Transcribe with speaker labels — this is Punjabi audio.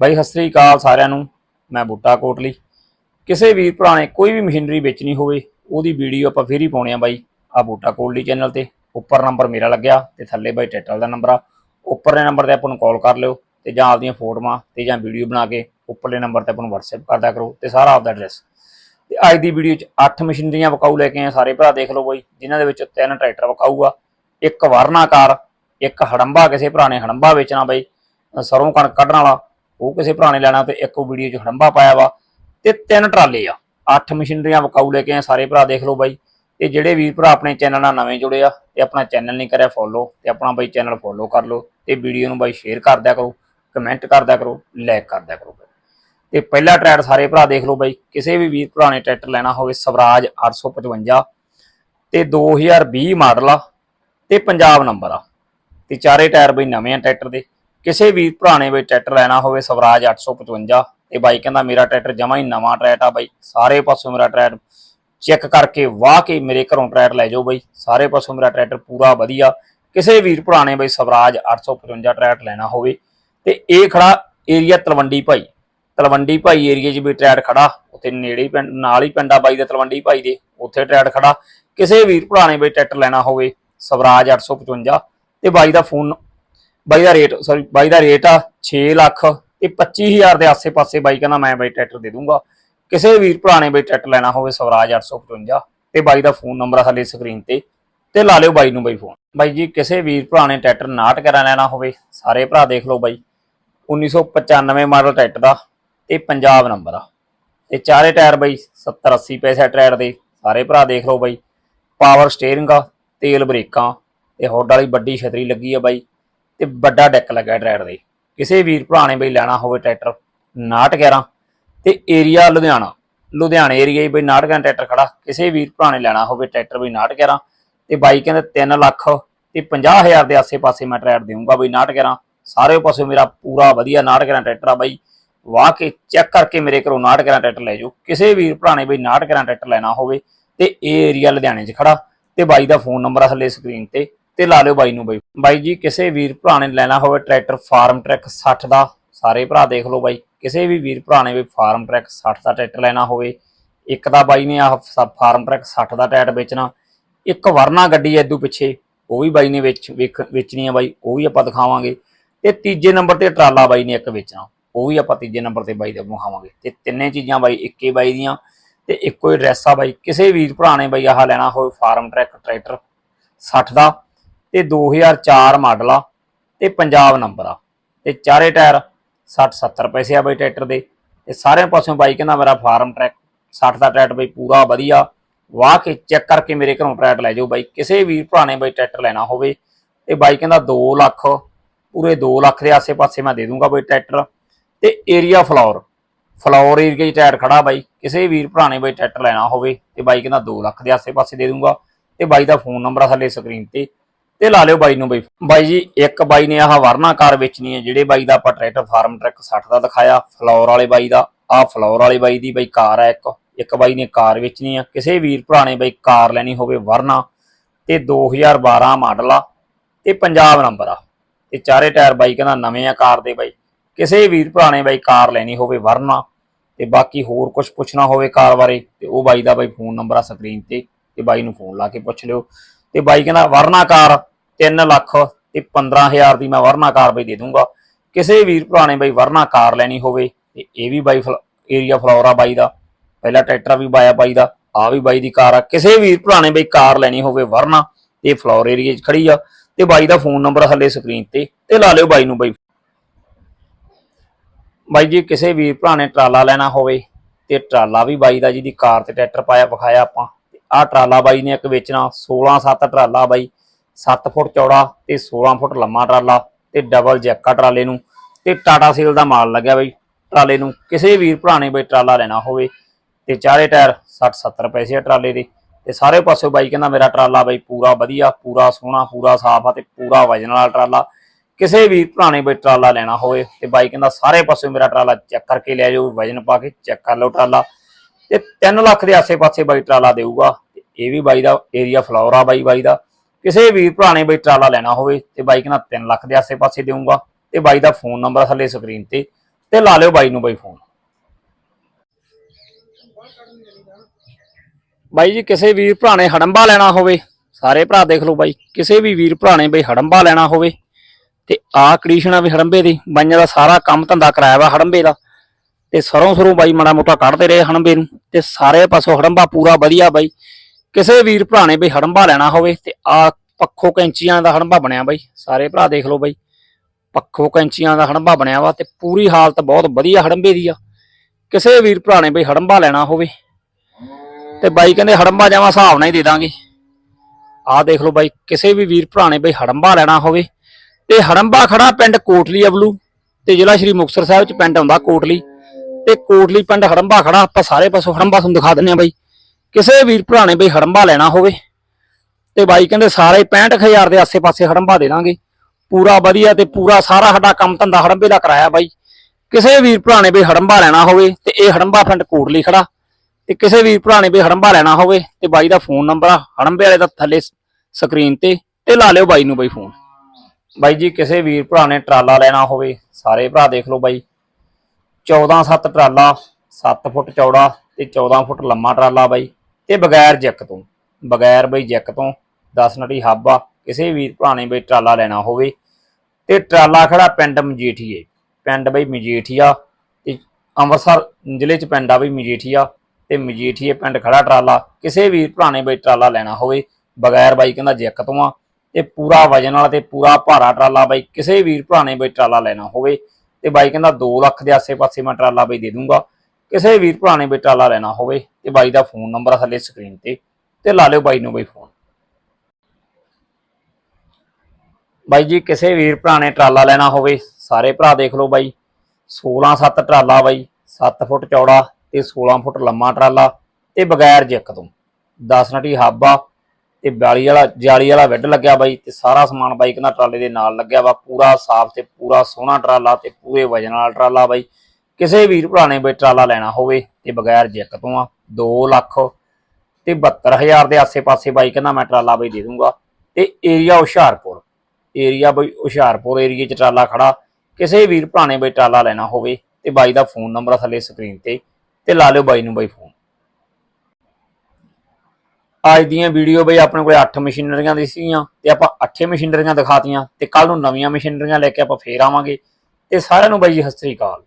Speaker 1: ਬਾਈ ਸਤਿ ਸ੍ਰੀ ਅਕਾਲ ਸਾਰਿਆਂ ਨੂੰ। ਮੈਂ ਬੂਟਾ ਕੋਟਲੀ। ਕਿਸੇ ਵੀਰ ਭਰਾ ਨੇ ਕੋਈ ਵੀ ਮਸ਼ੀਨਰੀ ਵੇਚਣੀ ਹੋਵੇ ਉਹਦੀ ਵੀਡੀਓ ਆਪਾਂ ਫੇਰ ਹੀ ਪਾਉਣੇ ਆ ਬਾਈ ਆ ਬੂਟਾ ਕੋਟਲੀ ਚੈਨਲ ਤੇ। ਉੱਪਰ ਨੰਬਰ ਮੇਰਾ ਲੱਗਿਆ ਤੇ ਥੱਲੇ ਬਾਈ ਟਾਈਟਲ ਦਾ ਨੰਬਰ ਆ। ਉੱਪਰਲੇ ਨੰਬਰ ਤੇ ਆਪਾਂ ਨੂੰ ਕਾਲ ਕਰ ਲਿਓ ਤੇ ਜਾਂ ਆਪਦੀਆਂ ਫੋਟੋਆਂ ਤੇ ਜਾਂ ਵੀਡੀਓ ਬਣਾ ਕੇ ਉੱਪਰਲੇ ਨੰਬਰ ਤੇ ਆਪਾਂ ਨੂੰ WhatsApp ਕਰਦਾ ਕਰੋ ਤੇ ਸਾਰਾ ਆਪਦਾ ਐਡਰੈਸ ਤੇ ਅੱਜ ਦੀ ਵੀਡੀਓ 'ਚ 8 ਮਸ਼ੀਨਰੀਆਂ ਵਿਕਾਊ ਲੈ ਕੇ ਆਏ ਆ ਸਾਰੇ ਭਰਾ ਦੇਖ ਲਓ ਬਾਈ ਜਿਨ੍ਹਾਂ ਦੇ ਵਿੱਚ ਤਿੰਨ ਟਰੈਕਟਰ ਵਿਕਾਊ ਆ। ਇੱਕ ਵਰਨਾਕਾਰ ਇੱਕ ਹੜੰਬਾ ਕਿਸੇ ਭਰਾ ਨੇ ਹੜੰਬਾ ਵੇਚਣਾ ਬਾਈ ਅ, ਸਰੋਂ ਕਣਕ ਕੱਢਣ ਵਾਲਾ ਉਹ ਕਿਸੇ ਭਰਾ ਨੇ ਲੈਣਾ ਤੇ ਇੱਕ ਉਹ ਵੀਡੀਓ 'ਚ ਹੜੰਬਾ ਪਾਇਆ ਵਾ ਤੇ ਤਿੰਨ ਟਰਾਲੇ ਆ। ਅੱਠ ਮਸ਼ੀਨਰੀਆਂ ਵਿਕਾਊ ਲੈ ਕੇ ਆ ਸਾਰੇ ਭਰਾ, ਦੇਖ ਲਓ ਬਾਈ। ਤੇ ਜਿਹੜੇ ਵੀਰ ਭਰਾ ਆਪਣੇ ਚੈਨਲ ਨਾਲ ਨਵੇਂ ਜੁੜੇ ਆ ਤੇ ਆਪਣਾ ਚੈਨਲ ਨਹੀਂ ਕਰਿਆ ਫੋਲੋ ਤੇ ਆਪਣਾ ਬਾਈ ਚੈਨਲ ਫੋਲੋ ਕਰ ਲਓ ਤੇ ਵੀਡੀਓ ਨੂੰ ਬਾਈ ਸ਼ੇਅਰ ਕਰ ਦਿਆ ਕਰੋ ਕਮੈਂਟ ਕਰ ਦਿਆ ਕਰੋ ਲਾਈਕ ਕਰ ਦਿਆ ਕਰੋ ਤੇ ਪਹਿਲਾ ਟਰੈਕਟਰ ਸਾਰੇ ਭਰਾ, ਦੇਖ ਲਓ ਬਾਈ, ਕਿਸੇ ਵੀ ਵੀਰ ਭਰਾ ਨੇ ਟਰੈਕਟਰ ਲੈਣਾ ਹੋਵੇ, ਸਵਰਾਜ 855 ਤੇ 2020 ਮਾਡਲ ਆ ਤੇ ਪੰਜਾਬ ਨੰਬਰ ਆ। ਤੇ ਚਾਰੇ ਟਾਇਰ ਬਈ ਨਵੇਂ ਆ ਟਰੈਕਟਰ ਦੇ। ਕਿਸੇ ਵੀ ਭਰਾ ਨੇ ਬਈ ਟਰੈਕਟਰ ਲੈਣਾ ਹੋਵੇ, ਸਵਰਾਜ 855 ਤੇ ਬਾਈ ਕਹਿੰਦਾ ਮੇਰਾ ਟਰੈਕਟਰ ਜਮਾ ਹੀ ਨਵਾਂ ਟਰੈਕਟਰ ਆ ਬਾਈ। ਸਾਰੇ ਪਾਸੋਂ ਮੇਰਾ ਟਰੈਕਟਰ ਚੈੱਕ ਕਰਕੇ ਵਾਹ ਕੇ ਮੇਰੇ ਘਰੋਂ ਟਰੈਕਟਰ ਲੈ ਜਾਓ ਬਾਈ। ਸਾਰੇ ਪਾਸੋਂ ਮੇਰਾ ਟਰੈਕਟਰ ਪੂਰਾ ਵਧੀਆ। ਕਿਸੇ ਵੀਰ ਭਰਾ ਨੇ ਸਵਰਾਜ 855 ਟਰੈਕਟਰ ਲੈਣਾ ਹੋਵੇ, ਤੇ ਇਹ ਖੜਾ ਏਰੀਆ ਤਲਵੰਡੀ ਭਾਈ। ਤਲਵੰਡੀ ਭਾਈ ਏਰੀਆ 'ਚ ਵੀ ਟਰੈਕਟਰ ਖੜਾ। ਉੱਥੇ ਨੇੜੇ ਪਿੰਡ, ਨਾਲ ਹੀ ਪਿੰਡ ਆ ਬਾਈ ਦੇ ਤਲਵੰਡੀ ਭਾਈ ਦੇ। ਉੱਥੇ ਟਰੈਕਟਰ ਖੜਾ। ਕਿਸੇ ਵੀਰ ਭਰਾ ਨੇ ਬਈ ਟਰੈਕਟਰ ਲੈਣਾ ਹੋਵੇ, ਸਵਰਾਜ 855 ਤੇ ਬਾਈ ਦਾ ਫੋਨ ਬਾਈ ਦਾ ਰੇਟ ਸੌਰੀ ਬਾਈ ਦਾ ਰੇਟ ਆ 6 ਲੱਖ। ਤੇ 25000 ਦੇ ਆਸੇ-ਪਾਸੇ ਬਾਈ ਕਹਿੰਦਾ ਮੈਂ ਬਾਈ ਟਰੈਕਟਰ ਦੇ ਦੂੰਗਾ। ਕਿਸੇ ਵੀਰ ਭਰਾ ਨੇ ਬਾਈ ਟਰੈਕਟਰ ਲੈਣਾ ਹੋਵੇ ਸਵਰਾਜ 855 ਤੇ ਬਾਈ ਦਾ ਫੋਨ ਨੰਬਰ ਆ ਥੱਲੇ ਸਕਰੀਨ ਤੇ ਤੇ ਲਾ ਲਿਓ ਬਾਈ ਨੂੰ ਬਾਈ ਫੋਨ। ਬਾਈ ਜੀ, ਕਿਸੇ ਵੀਰ ਭਰਾ ਨੇ ਟਰੈਕਟਰ 69 ਲੈਣਾ ਹੋਵੇ, ਸਾਰੇ ਭਰਾ ਦੇਖ ਲਓ ਬਾਈ। 1995 ਮਾਡਲ ਟਰੈਕਟਰ ਦਾ ਤੇ ਪੰਜਾਬ ਨੰਬਰ ਆ। ਤੇ ਚਾਰੇ ਟਾਇਰ ਬਾਈ 70 80 ਪੈਸੇ ਟਰੈਕਟਰ ਦੇ, ਸਾਰੇ ਭਰਾ ਦੇਖ ਲਓ ਬਾਈ। ਪਾਵਰ ਸਟੀਅਰਿੰਗ ਆ, ਤੇਲ ਬ੍ਰੇਕਾਂ ਤੇ ਹੁੱਡ ਵਾਲੀ ਵੱਡੀ ਛਤਰੀ ਲੱਗੀ ਆ ਬਾਈ। ਤੇ ਵੱਡਾ ਡੈਕ ਲੱਗਾ ਟਰੈਕਟਰ ਦੇ। ਕਿਸੇ ਵੀਰ ਭਰਾ ਨੇ ਬਈ ਲੈਣਾ ਹੋਵੇ ਟਰੈਕਟਰ 911 ਤੇ ਏਰੀਆ ਲੁਧਿਆਣਾ, ਲੁਧਿਆਣੇ ਏਰੀਆ ਹੀ ਬਈ 911 ਟਰੈਕਟਰ ਖੜਾ। ਕਿਸੇ ਵੀਰ ਭਰਾ ਨੇ ਲੈਣਾ ਹੋਵੇ ਟਰੈਕਟਰ ਬਈ 911 ਤੇ ਬਾਈ ਕਹਿੰਦੇ 3 ਲੱਖ ਤੇ 50000 ਦੇ ਆਸੇ-ਪਾਸੇ ਮੈਂ ਟਰੈਕਟਰ ਦੇਵਾਂਗਾ ਬਈ 911 ਸਾਰੇ ਪਾਸੇ ਮੇਰਾ ਪੂਰਾ ਵਧੀਆ 911 ਟਰੈਕਟਰ ਆ ਬਾਈ। ਵਾਹ ਕੇ ਚੈੱਕ ਕਰਕੇ ਮੇਰੇ ਘਰੋਂ 911 ਟਰੈਕਟਰ ਲੈ ਜਾਓ। ਕਿਸੇ ਵੀਰ ਭਰਾ ਨੇ ਬਈ 911 ਟਰੈਕਟਰ ਲੈਣਾ ਹੋਵੇ ਤੇ ਇਹ ਏਰੀਆ ਲੁਧਿਆਣੇ 'ਚ ਖੜਾ। ਤੇ ਬਾਈ ਦਾ ਫੋਨ ਨੰਬਰ ਆ ਥੱਲੇ ਸਕਰੀਨ ਤੇ। ਤੇ ਲਾ ਲਿਓ ਬਾਈ ਨੂੰ ਬਾਈ। ਬਾਈ ਜੀ, ਕਿਸੇ ਵੀਰ ਭਰਾ ਨੇ ਲੈਣਾ ਹੋਵੇ ਟਰੈਕਟਰ, ਫਾਰਮ ਟਰੈਕ 60 ਦਾ, ਸਾਰੇ ਭਰਾ ਦੇਖ ਲਓ ਬਾਈ। ਕਿਸੇ ਵੀ ਵੀਰ ਭਰਾ ਨੇ ਵੀ ਫਾਰਮ ਟਰੈਕ 60 ਦਾ ਟਰੈਕਟਰ ਲੈਣਾ ਹੋਵੇ, ਇੱਕ ਤਾਂ ਬਾਈ ਨੇ ਆਹ ਫਾਰਮ ਟਰੈਕ 60 ਦਾ ਟਰੈਕਟਰ ਵੇਚਣਾ, ਇੱਕ ਵਰਨਾ ਗੱਡੀ ਐਦੂ ਪਿੱਛੇ, ਉਹ ਵੀ ਬਾਈ ਨੇ ਵੇਚ ਵੇਚਣੀ ਆ ਬਾਈ, ਉਹ ਵੀ ਆਪਾਂ ਦਿਖਾਵਾਂਗੇ। ਤੇ ਤੀਜੇ ਨੰਬਰ ਤੇ ਟਰਾਲਾ ਬਾਈ ਨੇ ਇੱਕ ਵੇਚਣਾ, ਉਹ ਵੀ ਆਪਾਂ ਤੀਜੇ ਨੰਬਰ ਤੇ ਬਾਈ ਦਾ ਵਿਖਾਵਾਂਗੇ। ਤੇ ਤਿੰਨੇ ਚੀਜ਼ਾਂ ਬਾਈ, ਇੱਕੇ ਬਾਈ ਦੀਆਂ, ਤੇ ਇੱਕੋ ਹੀ ਡਰੈਸ ਆ ਬਾਈ। ਕਿਸੇ ਵੀਰ ਭਰਾ ਨੇ ਬਾਈ ਆਹ ਲੈਣਾ ਹੋਵੇ ਫਾਰਮ ਟਰੈਕ ਟਰੈਕਟਰ 60 ਦਾ ਤੇ 2004 ਮਾਡਲ ਆ ਤੇ ਪੰਜਾਬ ਨੰਬਰ ਆ। ਤੇ ਚਾਰੇ ਟਾਇਰ 60 70 ਪੈਸੇ ਆ ਬਾਈ ਟਰੈਕਟਰ ਦੇ। ਤੇ ਸਾਰੇ ਪਾਸਿਓਂ ਬਾਈ ਕਹਿੰਦਾ ਮੇਰਾ ਫਾਰਮ ਟਰੈਕ 60 ਦਾ ਟਰੈਕਟਰ ਬਾਈ ਪੂਰਾ ਵਧੀਆ। ਵਾਹ ਕੇ ਚੈੱਕ ਕਰਕੇ ਮੇਰੇ ਘਰੋਂ ਟਰੈਕਟਰ ਲੈ ਜਾਓ ਬਾਈ। ਕਿਸੇ ਵੀਰ ਭਰਾ ਨੇ ਬਾਈ ਟਰੈਕਟਰ ਲੈਣਾ ਹੋਵੇ ਤੇ ਬਾਈ ਕਹਿੰਦਾ 2 ਲੱਖ, ਪੂਰੇ 2 ਲੱਖ ਦੇ ਆਸੇ-ਪਾਸੇ ਮੈਂ ਦੇ ਦੂੰਗਾ ਬਈ ਟਰੈਕਟਰ। ਤੇ ਏਰੀਆ ਫਲੋਰ ਫਲੋਰ ਏਰੀਆ 'ਚ ਟਾਇਰ ਖੜਾ ਬਾਈ। ਕਿਸੇ ਵੀਰ ਭਰਾ ਨੇ ਬਾਈ ਟਰੈਕਟਰ ਲੈਣਾ ਹੋਵੇ ਤੇ ਬਾਈ ਕਹਿੰਦਾ 2 ਲੱਖ ਦੇ ਆਸੇ-ਪਾਸੇ ਦੇ ਦੂੰਗਾ। ਤੇ ਬਾਈ ਦਾ ਫੋਨ ਨੰਬਰ ਆ ਥੱਲੇ ਸਕਰੀਨ ਤੇ। ਤੇ ਲਾ ਲਿਓ ਬਾਈ ਨੂੰ ਬਾਈ। ਬਾਈ ਜੀ, ਇੱਕ ਬਾਈ ਨੇ ਆਹ ਵਰਨਾ ਕਾਰ ਵੇਚਣੀ ਹੈ, ਜਿਹੜੇ ਬਾਈ ਦਾ ਆਪਾਂ ਟਰੈਕਟਰ ਫਾਰਮ ਟਰੈਕ 60 ਦਾ ਦਿਖਾਇਆ, ਫਲੋਰ ਵਾਲੇ ਬਾਈ ਦਾ। ਆਹ ਫਲੋਰ ਵਾਲੇ ਬਾਈ ਦੀ ਬਾਈ ਕਾਰ ਹੈ ਇੱਕ। ਇੱਕ ਬਾਈ ਨੇ ਕਾਰ ਵੇਚਣੀ ਆ ਕਿਸੇ ਵੀਰ ਭਰਾ ਨੇ ਬਾਈ ਕਾਰ ਲੈਣੀ ਹੋਵੇ ਵਰਨਾ, ਤੇ 2012 ਮਾਡਲ ਆ, ਤੇ ਪੰਜਾਬ ਨੰਬਰ ਆ। ਤੇ ਚਾਰੇ ਟਾਇਰ ਬਾਈ ਕਹਿੰਦਾ ਨਵੇਂ ਆ ਕਾਰ ਦੇ ਬਾਈ। ਕਿਸੇ ਵੀਰ ਭਰਾ ਨੇ ਬਾਈ ਕਾਰ ਲੈਣੀ ਹੋਵੇ ਵਰਨਾ, ਤੇ ਬਾਕੀ ਹੋਰ ਕੁਝ ਪੁੱਛਣਾ ਹੋਵੇ ਕਾਰ ਬਾਰੇ, ਤੇ ਉਹ ਬਾਈ ਦਾ ਬਾਈ ਫੋਨ ਨੰਬਰ ਆ ਸਕਰੀਨ ਤੇ ਤੇ ਬਾਈ ਨੂੰ ਫੋਨ ਲਾ ਕੇ ਪੁੱਛ ਲਿਓ। ਤੇ ਬਾਈ ਕਹਿੰਦਾ ਵਰਨਾਕਾਰ 3 ਲੱਖ ਤੇ 15000 ਦੀ ਮੈਂ ਵਰਨਾ ਕਾਰ ਬਈ ਦੇ ਦੂੰਗਾ। ਕਿਸੇ ਵੀਰ ਭਰਾ ਨੇ ਬਈ ਵਰਨਾ ਕਾਰ ਲੈਣੀ ਹੋਵੇ ਤੇ ਇਹ ਵੀ ਬਾਈ ਏਰੀਆ ਫਲੋਰਾ ਬਾਈ ਦਾ। ਪਹਿਲਾ ਟਰੈਕਟਰ ਵੀ ਬਾਇਆ ਬਾਈ ਦਾ ਆ ਵੀ ਬਾਈ ਦੀ ਕਾਰ ਆ। ਕਿਸੇ ਵੀਰ ਭਰਾ ਨੇ ਬਈ ਕਾਰ ਲੈਣੀ ਹੋਵੇ ਵਰਨਾ ਤੇ ਫਲੋਰ ਏਰੀਆ 'ਚ ਖੜੀ ਆ ਤੇ ਬਾਈ ਦਾ ਫੋਨ ਨੰਬਰ ਥੱਲੇ ਸਕਰੀਨ ਤੇ ਤੇ ਲਾ ਲਿਓ ਬਾਈ ਨੂੰ ਬਾਈ। ਬਾਈ ਜੀ, ਕਿਸੇ ਵੀਰ ਭਰਾ ਨੇ ਟਰਾਲਾ ਲੈਣਾ ਹੋਵੇ ਤੇ ਟਰਾਲਾ ਵੀ ਬਾਈ ਦਾ ਜਿਹਦੀ ਕਾਰ ਤੇ ਟਰੈਕਟਰ ਪਾਇਆ ਵਿਖਾਇਆ ਆਪਾਂ। ਆਹ ਟਰਾਲਾ ਬਾਈ ਨੇ ਇੱਕ ਵੇਚਣਾ 16 7 ਟਰਾਲਾ ਬਾਈ 7 ਫੁੱਟ ਚੌੜਾ ਤੇ 16 ਫੁੱਟ ਲੰਮਾ ਟਰਾਲਾ ਤੇ ਡਬਲ ਜੈਕਾ ਟਰਾਲੇ ਨੂੰ ਤੇ ਟਾਟਾ ਸੇਲ ਦਾ ਮਾਲ ਲੱਗਿਆ ਬਾਈ ਟਰਾਲੇ ਨੂੰ। ਕਿਸੇ ਵੀਰ ਭਰਾ ਨੇ ਬਾਈ ਟਰਾਲਾ ਲੈਣਾ ਹੋਵੇ ਤੇ ਚਾਰੇ ਟਾਇਰ 60 70 ਪੈਸੇ ਆ ਟਰਾਲੇ ਦੇ ਤੇ ਸਾਰੇ ਪਾਸੇ ਬਾਈ ਕਹਿੰਦਾ ਮੇਰਾ ਟਰਾਲਾ ਬਾਈ ਪੂਰਾ ਵਧੀਆ, ਪੂਰਾ ਸੋਹਣਾ, ਪੂਰਾ ਸਾਫ਼ ਆ ਤੇ ਪੂਰਾ ਵਜਨ ਵਾਲਾ ਟਰਾਲਾ। ਕਿਸੇ ਵੀ ਪੁਰਾਣੇ ਨੇ ਬਈ ਟਰਾਲਾ ਲੈਣਾ ਹੋਵੇ ਤੇ ਬਾਈ ਕਹਿੰਦਾ ਸਾਰੇ ਪਾਸੇ ਮੇਰਾ ਟਰਾਲਾ ਚੈੱਕ ਕਰਕੇ ਲੈ ਜਾਓ, ਵਜਨ ਪਾ ਕੇ ਚੈੱਕ ਕਰ ਲਓ ਟਰਾਲਾ। ਤੇ 3 ਲੱਖ ਦੇ ਆਸੇ-ਪਾਸੇ ਬਾਈ ਟਰਾਲਾ ਦੇਊਗਾ। ਤੇ ਇਹ ਵੀ ਬਾਈ ਦਾ ਏਰੀਆ ਫਲੋਰਾ ਬਾਈ ਬਾਈ ਦਾ। ਕਿਸੇ ਵੀ ਭਰਾ ਨੇ ਬਾਈ ਟਰਾਲਾ ਲੈਣਾ ਹੋਵੇ ਤੇ ਬਾਈ ਕਹਿੰਦਾ 3 ਲੱਖ ਦੇ ਆਸੇ-ਪਾਸੇ ਦੇਊਗਾ ਤੇ ਬਾਈ ਦਾ ਫੋਨ ਨੰਬਰ ਥੱਲੇ ਸਕਰੀਨ ਤੇ ਤੇ ਲਾ ਲਿਓ ਬਾਈ ਨੂੰ ਬਾਈ ਫੋਨ ਬਾਈ ਜੀ, ਕਿਸੇ ਵੀਰ ਭਰਾ ਨੇ ਹੜੰਬਾ ਲੈਣਾ ਹੋਵੇ, ਸਾਰੇ ਭਰਾ ਦੇਖ ਲਓ ਬਾਈ, ਕਿਸੇ ਵੀ ਵੀਰ ਭਰਾ ਨੇ ਬਈ ਹੜੰਬਾ ਲੈਣਾ ਹੋਵੇ ਤੇ ਆ ਕੰਡੀਸ਼ਨ ਆ ਵੀ ਹੜੰਬੇ ਦੀ, ਬਾਈਆਂ ਦਾ ਸਾਰਾ ਕੰਮ ਧੰਦਾ ਕਰਾਇਆ ਵਾ ਹੜੰਬੇ ਦਾ। ਤੇ ਸਰੋਂ ਸਰੋਂ ਬਾਈ ਮਾੜਾ ਮੋਟਾ ਕੱਢਦੇ ਰਹੇ ਹੜੰਬੇ ਨੂੰ ਤੇ ਸਾਰੇ ਪਾਸੋਂ ਹੜੰਬਾ ਪੂਰਾ ਵਧੀਆ ਬਾਈ। ਕਿਸੇ ਵੀਰ ਭਰਾ ਨੇ ਬਈ ਹੜੰਬਾ ਲੈਣਾ ਹੋਵੇ ਤੇ ਆ ਪੱਖੋ ਕੈਂਚੀਆਂ ਦਾ ਹੜੰਬਾ ਬਣਿਆ ਬਾਈ। ਸਾਰੇ ਭਰਾ ਦੇਖ ਲਓ ਬਾਈ। ਪੱਖੋ ਕੈਂਚੀਆਂ ਦਾ ਹੜੰਬਾ ਬਣਿਆ ਵਾ ਤੇ ਪੂਰੀ ਹਾਲਤ ਬਹੁਤ ਵਧੀਆ ਹੜੰਬੇ ਦੀ ਆ। ਕਿਸੇ ਵੀਰ ਭਰਾ ਨੇ ਬਈ ਹੜੰਬਾ ਲੈਣਾ ਹੋਵੇ ਤੇ ਬਾਈ ਕਹਿੰਦੇ ਹੜੰਬਾ ਜਾਵਾਂ ਹਿਸਾਬ ਨਾਲ ਹੀ ਦੇ ਦਾਂਗੇ। ਆਹ ਦੇਖ ਲਓ ਬਾਈ, ਕਿਸੇ ਵੀ ਵੀਰ ਭਰਾ ਨੇ ਬਈ ਹੜੰਬਾ ਲੈਣਾ ਹੋਵੇ ਤੇ ਹੜੰਬਾ ਖੜਾ ਪਿੰਡ ਕੋਟਲੀ ਅਬਲੂ ਤੇ ਜ਼ਿਲ੍ਹਾ ਸ਼੍ਰੀ ਮੁਕਤਸਰ ਸਾਹਿਬ ਚ ਪਿੰਡ ਆਉਂਦਾ ਕੋਟਲੀ। ਤੇ ਕੋਟਲੀ ਪਿੰਡ ਹੜੰਬਾ ਖੜਾ, ਆਪਾਂ ਸਾਰੇ ਪਾਸੋਂ ਹੜੰਬਾ ਤੁਹਾਨੂੰ ਦਿਖਾ ਦਿੰਨੇ ਆ ਬਾਈ। ਕਿਸੇ ਵੀਰ ਭਰਾ ਨੇ ਬਈ ਹੜੰਬਾ ਲੈਣਾ ਹੋਵੇ ਤੇ ਬਾਈ ਕਹਿੰਦੇ ਸਾਰੇ 65000 ਦੇ ਆਸੇ-ਪਾਸੇ ਹੜੰਬਾ ਦੇ ਦਾਂਗੇ। ਪੂਰਾ ਵਧੀਆ ਤੇ ਪੂਰਾ ਸਾਰਾ ਸਾਡਾ ਕੰਮ ਧੰਦਾ ਹੜੰਬੇ ਦਾ ਕਰਾਇਆ ਬਾਈ। ਕਿਸੇ ਵੀਰ ਭਰਾ ਨੇ ਬਈ ਹੜੰਬਾ ਲੈਣਾ ਹੋਵੇ ਤੇ ਇਹ ਹੜੰਬਾ ਪਿੰਡ ਕੋਟਲੀ ਖੜਾ। ਤੇ ਕਿਸੇ ਵੀਰ ਭਰਾ ਨੇ ਬਈ ਹੜੰਬਾ ਲੈਣਾ ਹੋਵੇ ਤੇ ਬਾਈ ਦਾ ਫੋਨ ਨੰਬਰ ਆ, ਹੜੰਬੇ ਵਾਲੇ ਦਾ ਥੱਲੇ ਸਕਰੀਨ ਤੇ ਤੇ ਲਾ ਲਿਓ ਬਾਈ ਨੂੰ ਬਾਈ ਫੋਨ। ਬਾਈ ਜੀ, ਕਿਸੇ ਵੀਰ ਭਰਾ ਨੇ ਟਰਾਲਾ ਲੈਣਾ ਹੋਵੇ, ਸਾਰੇ ਭਰਾ ਦੇਖ ਲਓ ਬਾਈ। 14 7 ਟਰਾਲਾ 7 ਫੁੱਟ ਚੌੜਾ ਤੇ 14 ਫੁੱਟ ਲੰਮਾ ਟਰਾਲਾ ਬਾਈ। ਤੇ ਬਗੈਰ ਜੈਕ ਤੋਂ, ਬਗੈਰ ਬਈ ਜੈਕ ਤੋਂ 10 ਨਟੀ ਹੱਬ ਆ, ਕਿਸੇ ਵੀਰ ਭਰਾ ਬਈ ਟਰਾਲਾ ਲੈਣਾ ਹੋਵੇ। ਤੇ ਟਰਾਲਾ ਖੜਾ ਪਿੰਡ ਮਜੀਠੀਏ, ਪਿੰਡ ਬਈ ਮਜੀਠੀਆ ਤੇ ਅੰਮ੍ਰਿਤਸਰ ਜ਼ਿਲ੍ਹੇ ਚ ਪਿੰਡ ਆ ਬਈ ਮਜੀਠੀਆ। ਤੇ ਮਜੀਠੀਏ ਪਿੰਡ ਖੜਾ ਟਰਾਲਾ, ਕਿਸੇ ਵੀਰ ਭਰਾ ਨੇ ਬਈ ਟਰਾਲਾ ਲੈਣਾ ਹੋਵੇ, ਬਗੈਰ ਬਾਈ ਕਹਿੰਦਾ ਜੈਕ ਤੋਂ ਆ। ਤੇ ਪੂਰਾ ਵਜਨ ਵਾਲਾ ਤੇ ਪੂਰਾ ਭਾਰਾ ਟਰਾਲਾ ਬਾਈ, ਕਿਸੇ ਵੀਰ ਭਰਾ ਨੇ ਬਈ ਟਰਾਲਾ ਲੈਣਾ ਹੋਵੇ। ਤੇ ਬਾਈ ਕਹਿੰਦਾ 2 ਲੱਖ ਦੇ ਆਸੇ-ਪਾਸੇ ਮੈਂ ਟਰਾਲਾ ਬਈ ਦੇ ਦੂੰਗਾ। ਕਿਸੇ ਵੀਰ ਭਰਾ ਨੇ ਬਈ ਟਰਾਲਾ ਲੈਣਾ ਹੋਵੇ ਤੇ ਬਾਈ ਦਾ ਫੋਨ ਨੰਬਰ ਆ ਥੱਲੇ ਸਕਰੀਨ ਤੇ ਤੇ ਲਾ ਲਿਓ ਬਾਈ ਨੂੰ ਬਈ ਫੋਨ। ਬਾਈ ਜੀ, ਕਿਸੇ ਵੀਰ ਭਰਾ ਨੇ ਟਰਾਲਾ ਲੈਣਾ ਹੋਵੇ, ਸਾਰੇ ਭਰਾ ਦੇਖ ਲਓ ਬਾਈ। 16 7 ਟਰਾਲਾ ਬਾਈ 7 ਫੁੱਟ ਚੌੜਾ ਤੇ 16 ਫੁੱਟ ਲੰਮਾ ਟਰਾਲਾ ਤੇ ਬਗੈਰ ਜਿੱਕ ਤੋਂ। 10 ਨਟੀ ਹੱਬ ਆ ਤੇ 42 ਵਾਲਾ ਜਾਲੀ ਵਾਲਾ ਵੈੱਡ ਲੱਗਿਆ ਬਾਈ ਤੇ ਸਾਰਾ ਸਮਾਨ ਬਾਈ ਕਹਿੰਦਾ ਟਰਾਲੇ ਦੇ ਨਾਲ ਲੱਗਿਆ ਵਾ, ਪੂਰਾ ਸਾਫ਼ ਤੇ ਪੂਰਾ ਸੋਹਣਾ ਟਰਾਲਾ ਤੇ ਪੂਰੇ ਵਜਨ ਵਾਲਾ ਟਰਾਲਾ ਬਾਈ। ਕਿਸੇ ਵੀਰ ਭਰਾ ਨੇ ਬਈ ਟਰਾਲਾ ਲੈਣਾ ਹੋਵੇ ਤੇ ਬਗੈਰ ਜੈਕ ਤੋਂ ਆ 2 ਲੱਖ ਤੇ 72000 ਦੇ ਆਸੇ-ਪਾਸੇ ਬਾਈ ਕਹਿੰਦਾ ਮੈਂ ਟਰਾਲਾ ਬਈ ਦੇ ਦੂੰਗਾ। ਤੇ ਏਰੀਆ ਹੁਸ਼ਿਆਰਪੁਰ ਏਰੀਆ ਬਈ ਹੁਸ਼ਿਆਰਪੁਰ ਏਰੀਏ 'ਚ ਟਰਾਲਾ ਖੜਾ, ਕਿਸੇ ਵੀਰ ਭਰਾ ਨੇ ਬਈ ਟਰਾਲਾ ਲੈਣਾ ਹੋਵੇ ਤੇ ਬਾਈ ਦਾ ਫੋਨ ਨੰਬਰ ਥੱਲੇ ਸਕਰੀਨ ਤੇ ਤੇ ਲਾ ਲਿਓ ਬਾਈ ਨੂੰ ਬਾਈ ਫੋਨ ਅੱਜ ਦੀਆਂ ਵੀਡੀਓ ਬਈ ਆਪਣੇ ਕੋਲ 8 ਮਸ਼ੀਨਰੀਆਂ ਦੀ ਸੀਗੀਆਂ ਤੇ ਆਪਾਂ 8 ਮਸ਼ੀਨਰੀਆਂ ਦਿਖਾਤੀਆਂ ਤੇ ਕੱਲ ਨੂੰ ਨਵੀਆਂ ਮਸ਼ੀਨਰੀਆਂ ਲੈ ਕੇ ਆਪਾਂ ਫੇਰ ਆਵਾਂਗੇ। ਤੇ ਸਾਰਿਆਂ ਨੂੰ ਬਾਈ ਸਤਿ ਸ੍ਰੀ ਅਕਾਲ।